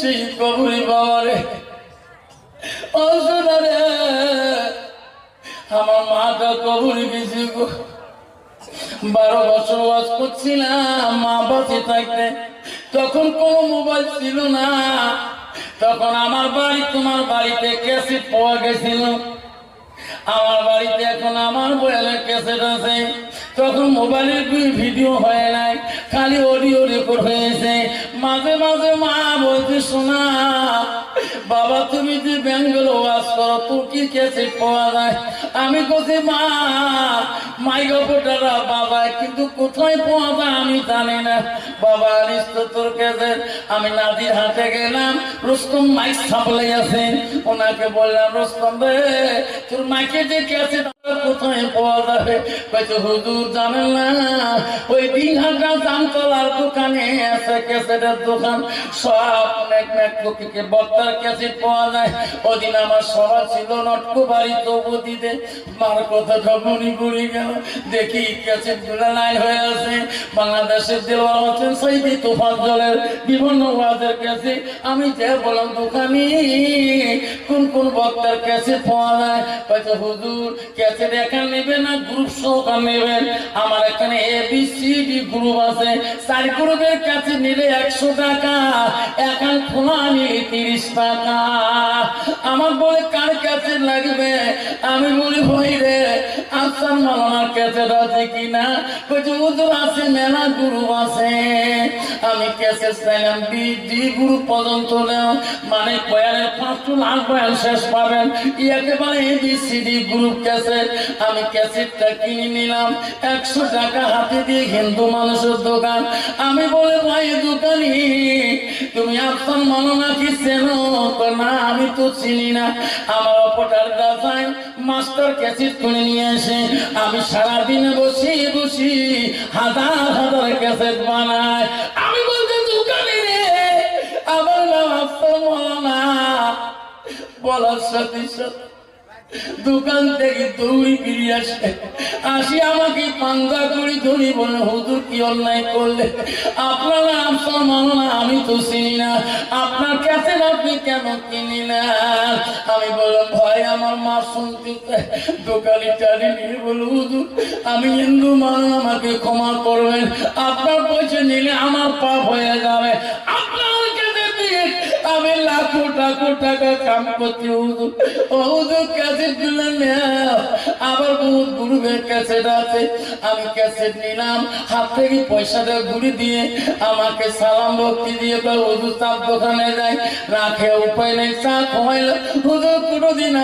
সেই কবরি বাবারে অসুনারে আমার মাটা কবরি গেছে বারো বছর ওয়াজ করছিলাম, মা বাঁচে থাকতে। তখন কোনো মোবাইল ছিল না। তখন আমার বাড়ি, তোমার বাড়িতে ক্যাসেট পাওয়া গেছিল। আমার বাড়িতে এখন আমার বয়ালের ক্যাসেট আছে। তখন মোবাইলের ভিডিও হয় নাই, খালি অডিও রেকর্ড হয়েছে। মাঝে মাঝে মা বলছে শোনা। বাবা, তুমি যে ব্যাঙ্গল করো তোর কি ক্যাসেট পাওয়া যায়। আমি বলছি মা মাইগপটারা বাবা, কিন্তু কোথায় পাওয়া যায় আমি জানি না। বাবা তোর ক্যাসেট আমি নাদির হাতে গেলাম, রুস্তম মাইক সাপ্লাই আছে ওনাকে বললাম, রুস্তম তোর মাইকে যে ক্যাসেট দেখি বাংলাদেশের দেওয়াল হচ্ছেন সৈদি তুফান জলের বিভিন্ন আমি যে বললাম, দোকানি, কোন কোন বক্তার ক্যাসেট পাওয়া যায়? হুজুর, ক্যাসেট না গ্রুপ সহকার নেবেন আমার এখানে বি গ্রুপ আছে। চার গ্রুপের কাছে নিলে একশো টাকা খোলা তিরিশ টাকা। আমার বলে, কার কাছে লাগবে? আমি বলি ভাই রে মালানার কাছে আছে কিনা? কইছে হুজুর আছে, মেলা গ্রুপ আছে। আমি চাইলাম ডি ডি গ্রুপ পর্যন্ত নেও। মানে বয়ানের লাস্ট বয়ান শেষ পাবেন। একেবারে A B C D group cassette আমি ক্যাসেটটা কিনে নিলাম। একশো টাকা হাতে দিয়ে হিন্দু মানুষের দোকান। আমি বলে, ভাই, দোকানি, তুমি আফসান মানো নাকি? চেনো? না, আমি তো চিনি না। আমার অপটার গাছায় মাস্টার ক্যাসেট কিনে নিয়ে আসে আমি সারাদিন বসি বসি হাজার হাজার ক্যাসেট বানাই আমি বলছি দোকানি রে, আমার নাম আফসান মালানা বলার সাথে সাথে দোকান থেকে দৌড়ি ফিরে আসে। আসি আমাকে পাঙ্গা করি ধরি বলে, হুজুর, কি অন্যায় করলে? আপনারা আপনার মানো না, আমি তো চিনি না। আপনার কাছে আপনি কেন কিনি না? আমি বললাম ভয় আমার মা শুনতে। দোকানি টানি নিয়ে বলো, হুজুর, আমি হিন্দু মানুষ, আমাকে ক্ষমা করবেন। আপনার পয়সা নিলে আমার পাপ হয়ে যাবে। আপনার আমি লাখো টাকো টাকা কাম করছি ক্যাসেটগুলো আবার ক্যাসেট আছে। আমি ক্যাসেট নিলাম। হাত থেকে দিয়ে আমাকে সালাম ভক্তি দিয়ে দোকানে উপায় নেই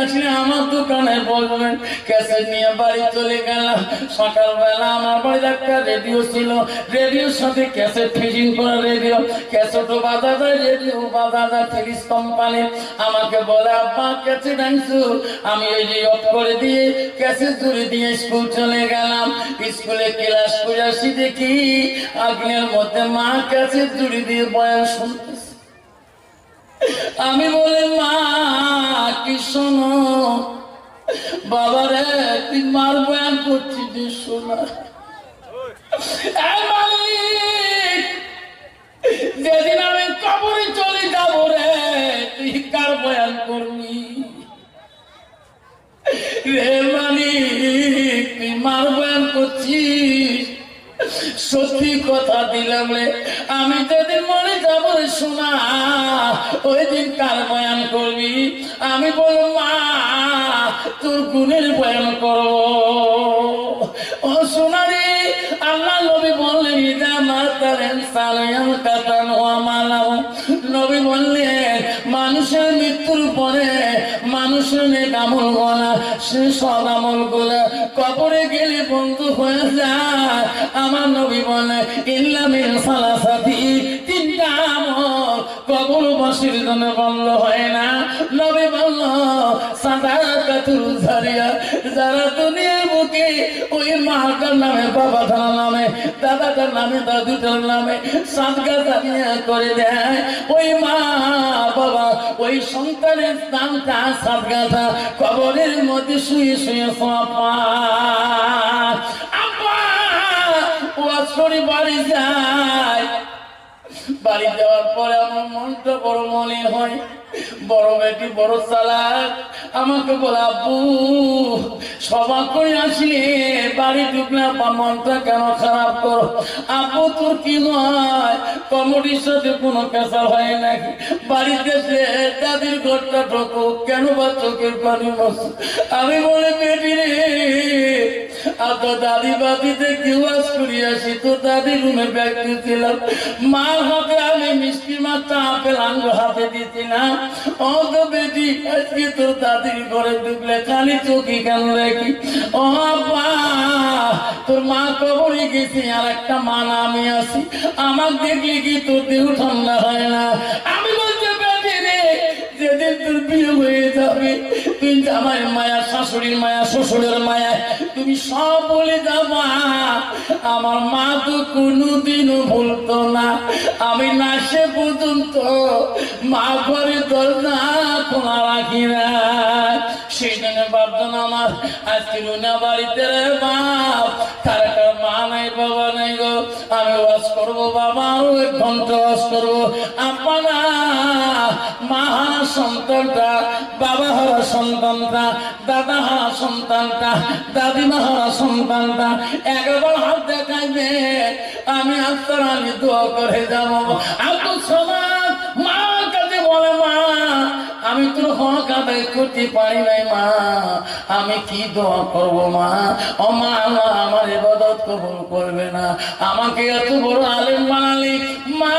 আসলে আমার দোকানে বলবেন ক্যাসেট নিয়ে বাড়ি চলে গেলাম। সকালবেলা আমার বাড়িতে একটা রেডিও ছিল। রেডিওর সাথে ক্যাসেট ফিটিং করা রেডিও। ক্যাসেটও বাজা যায়, রেডিও বাজা ফিরিস কোম্পানি আমাকে বলে, আব্বা আমি ওই যে অফ করে দিয়ে জুড়ে দিয়ে স্কুল চলে গেলাম। স্কুলে ক্লাস দেখি আগ্নের মধ্যে মা জুড়ে দিয়ে বয়ান শুনতেছে। আমি বলে, মা, কি শোনো? বাবারে তুই মার বয়ান করছিস শোনা। তুই বয়ান করবি রে মালিক, তুই মার বয়ান করছিস। সত্যি কথা দিলাম রে। আমি যেদিন মনে যাব শোনা ওই দিন কার বয়ান করবি? আমি বলব, মা, তোর গুণের বয়ান করো। ও রে, আল্লাহ নবী বললেন, ইদা মাতালেন সালাম কাতান মৃত্যুর পরে মানুষের আমল গলা সে সব আমলগুলা কবরে গেলে বন্ধু হয়ে যায়। আমার নবী বলে ইল্লামিল সালাসাতি, তিনটা আমল কবর বসির জন্য বন্ধ হয় না। নবী কাতুর ঝারিয়া, যারা দুনিয়ার বুকে ওই মাটার নামে, বাবাটার নামে, দাদাটার নামে, দাদুটার নামে সাদগা জানিয়া দেয়। ওই মা বাবা, ওই সন্তানের নামটা কবরের মধ্যে শুয়ে শুয়ে সোপা আব্বা, ওয়াজ বাড়ি যায়। বাড়ি যাওয়ার পরে আমার মনটা বড় মনে হয়। বড় বেটি বড় চালাক। আমাকে বলা আপু সভা করে আসলে? বাড়ি ঢুকলে আপা মনটা কেন খারাপ কর? আপু তোর কি নয় কমডির সাথে কোনো কেঁচা হয় নাকি? বাড়িতে সে দাদির ঘরটা ঢোকো কেন বা চোখের পানি বসো আমি বলে, বেটি রে আর তো দাদি বাদিতে কেউ করি আসি, তো দাদি রুমে ব্যাগ দিয়েছিলাম মার হাতে আমি মিষ্টি মাছটা আপেল আঙ্গুর হাতে দিয়েছিলাম ও তো বেটি, আজকে তোর দাদির ঘরে ঢুকলে খালি চোখি কেন রাখি? ও তোর মা কবরে গেছি আর একটা মা না আমি আছি। আমার দেখলে কি তোর দেহ ঠান্ডা হয় না? আমি বলতে বেটি রে, যেদিন তোর বিয়ে হয়ে যাবে, তুই আমার মায়া, শাশুড়ির মায়া, শ্বশুরের মায়া তুমি সব বলে যাবা আমার মা তো কোনোদিনও ভুলতো না। আমি না সে পর্যন্ত মা ঘরে দরজা রাখি না। সেই জন্য আমার, আজকে রুনা বাড়িতে রে বাপ তার একটা মা নাই, বাবা নাই গো। আমি ওয়াজ করব, বাবা আরও এক ঘণ্টা করব। আপনারা মা সন্তানটা, বাবা সন্তানটা, দাদা সন্তানটা, দাদিমা সন্তানটা, একবার হাত দেখাইবে, আমি আপনার আমি দোয়া করে যাব। মার কাছে বলে, মা, আমি তোর হক আদায় করতে পারি নাই, মা। আমি কি দোয়া করব, মা? ও মা, আল্লাহ আমার ইবাদত কবুল করবে না। আমাকে এত বড় আলেম বানালি মা।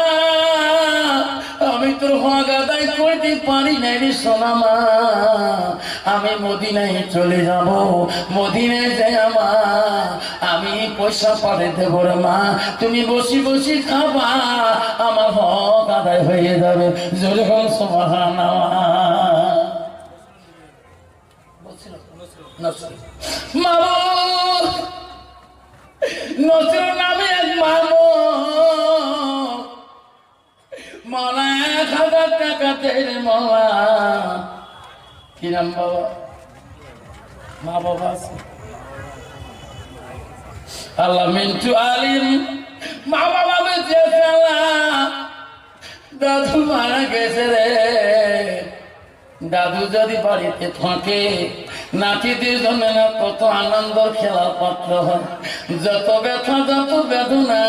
আমি তোর হক আদায় করতে পারি নাই রে সোনা আমি মদিনায় চলে যাব, মদিনায় যাই মা আমি পয়সা পারে দেব মা, তুমি বসি বসি খাবা, আমার হক আদায় হয়ে যাবে। জোরে হল নজর নামে এক মামু মলা এক হাজার টাকা দেয় মলা বাবা? মা বাবা আছে। আল্লাহ মিন্টু মা বাবা বেঁচে দাদু মারা গেছে রে। দাদু যদি বাড়িতে থাকে নাতিদের জন্য না কত আনন্দ খেলার পাত্র হয়। যত ব্যথা, যত বেদনা,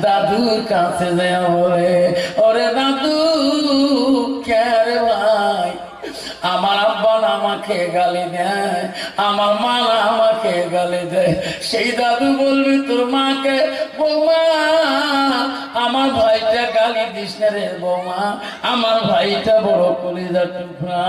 দাদুর কাছে যাওয়া ওরে দাদু কে ভাই আমার আব্বা আমাকে গালি দেয়, আমার মা আমাকে গালি দেয়। সেই দাদু বলবি, তোর মাকে, বৌমা, আমার ভাইটা গালি দিস রে বৌমা, আমার ভাইটা বড় কলিজা টুকরা।